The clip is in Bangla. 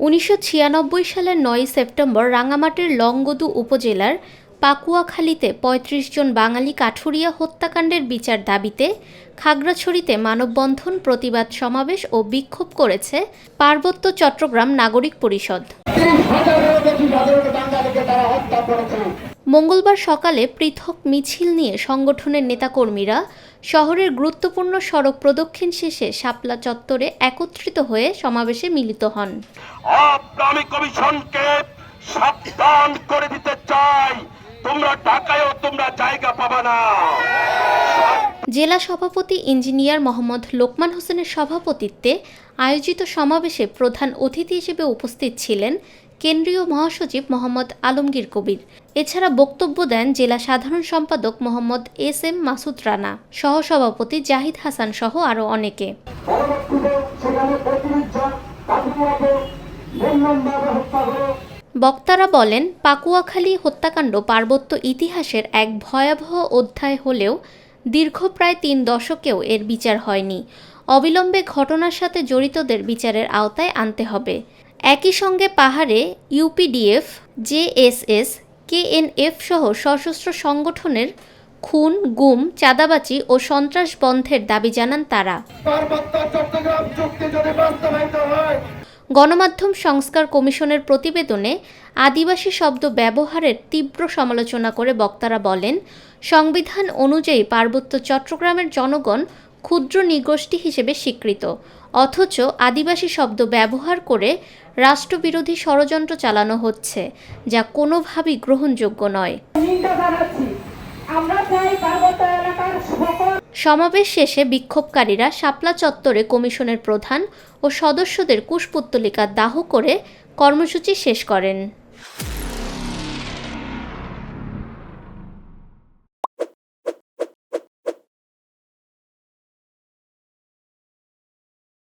উনিশশো ছিয়ানব্বই সালের নয় সেপ্টেম্বর রাঙামাটির লংগদু উপজেলার পাকুয়াখালীতে ৩৫ জন বাঙালি কাঠুরিয়া হত্যাকাণ্ডের বিচার দাবিতে খাগড়াছড়িতে মানববন্ধন প্রতিবাদ সমাবেশ ও বিক্ষোভ করেছে পার্বত্য চট্টগ্রাম নাগরিক পরিষদ। মঙ্গলবার সকালে পৃথক মিছিল নিয়ে সংগঠনের নেতাকর্মীরা শহরের গুরুত্বপূর্ণ সড়ক প্রদক্ষিণ শেষে শাপলা চত্বরে একত্রিত হয়ে সমাবেশে মিলিত হন। কমিশনকে সাবধান করে দিতে চাই। তোমরা ঢাকায়ও তোমরা জায়গা পাবা না। জেলা সভাপতি ইঞ্জিনিয়ার মোহাম্মদ লোকমান হোসেনের সভাপতিত্বে আয়োজিত সমাবেশে প্রধান অতিথি হিসেবে উপস্থিত ছিলেন কেন্দ্রীয় মহাসচিব মোহাম্মদ আলমগীর কবির। এছাড়া বক্তব্য দেন জেলা সাধারণ সম্পাদক মোহাম্মদ এস এম মাসুদ রানা, সহসভাপতি জাহিদ হাসান সহ আরও অনেকে। বক্তারা বলেন, পাকুয়াখালী হত্যাকাণ্ড পার্বত্য ইতিহাসের এক ভয়াবহ অধ্যায় হলেও দীর্ঘ প্রায় তিন দশকেও এর বিচার হয়নি। অবিলম্বে ঘটনার সাথে জড়িতদের বিচারের আওতায় আনতে হবে। একই সঙ্গে পাহাড়ে ইউপিডিএফ, জেএসএস, কেএনএফ সহ সশস্ত্র সংগঠনের খুন, গুম, চাঁদাবাজি ও সন্ত্রাস বন্ধের দাবি জানান তারা পার্বত্য চট্টগ্রাম চুক্তি যদি বাস্তবায়িত হয় গণমাধ্যম সংস্কার কমিশনের প্রতিবেদনে আদিবাসী শব্দ ব্যবহারের তীব্র সমালোচনা করে বক্তারা বলেন, সংবিধান অনুযায়ী পার্বত্য চট্টগ্রামের জনগণ ক্ষুদ্র নিগোষ্ঠী হিসেবে স্বীকৃত। অথচ আদিবাসী শব্দ ব্যবহার করে রাষ্ট্রবিরোধী ষড়যন্ত্র চালানো হচ্ছে, যা কোনোভাবেই গ্রহণযোগ্য নয়। আমরা চাই পার্বত্য এলাকার সকল সমাবেশ শেষে বিক্ষোভকারীরা শাপলা চত্বরে কমিশনের প্রধান ও সদস্যদের কুশপুত্তলিকা দাহ করে কর্মসূচি শেষ করেন।